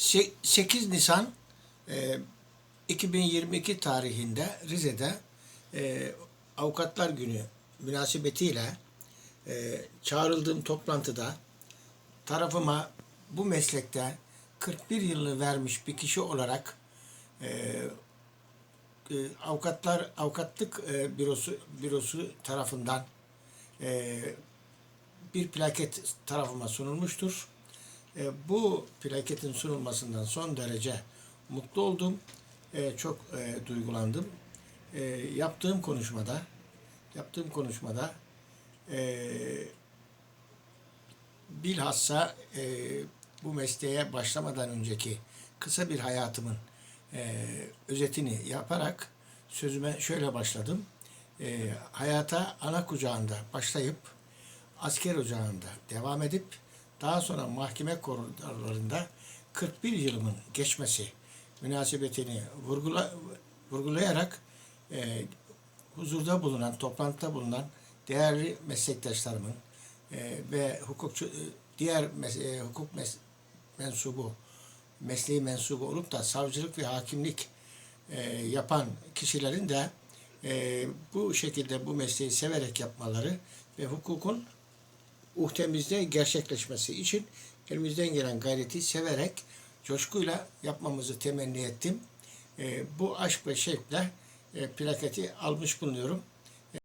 Se- 8 Nisan e, 2022 tarihinde Rize'de e, Avukatlar Günü münasebetiyle e, çağrıldığım toplantıda tarafıma bu meslekte 41 yılını vermiş bir kişi olarak e, e, avukatlar avukatlık e, bürosu bürosu tarafından e, bir plaket tarafıma sunulmuştur. E, bu plaketin sunulmasından son derece mutlu oldum. E, çok e, duygulandım. E, yaptığım konuşmada yaptığım konuşmada e, bilhassa e, bu mesleğe başlamadan önceki kısa bir hayatımın e, özetini yaparak sözüme şöyle başladım. E, hayata ana kucağında başlayıp asker ocağında devam edip daha sonra mahkeme koridorlarında 41 yılımın geçmesi münasebetini vurgula, vurgulayarak e, huzurda bulunan, toplantıda bulunan değerli meslektaşlarımın e, ve hukukçu e, diğer mes- e, hukuk mes- mensubu mesleği mensubu olup da savcılık ve hakimlik e, yapan kişilerin de e, bu şekilde bu mesleği severek yapmaları ve hukukun uhtemizde gerçekleşmesi için elimizden gelen gayreti severek, coşkuyla yapmamızı temenni ettim. E, bu aşk ve şevkle e, plaketi almış bulunuyorum.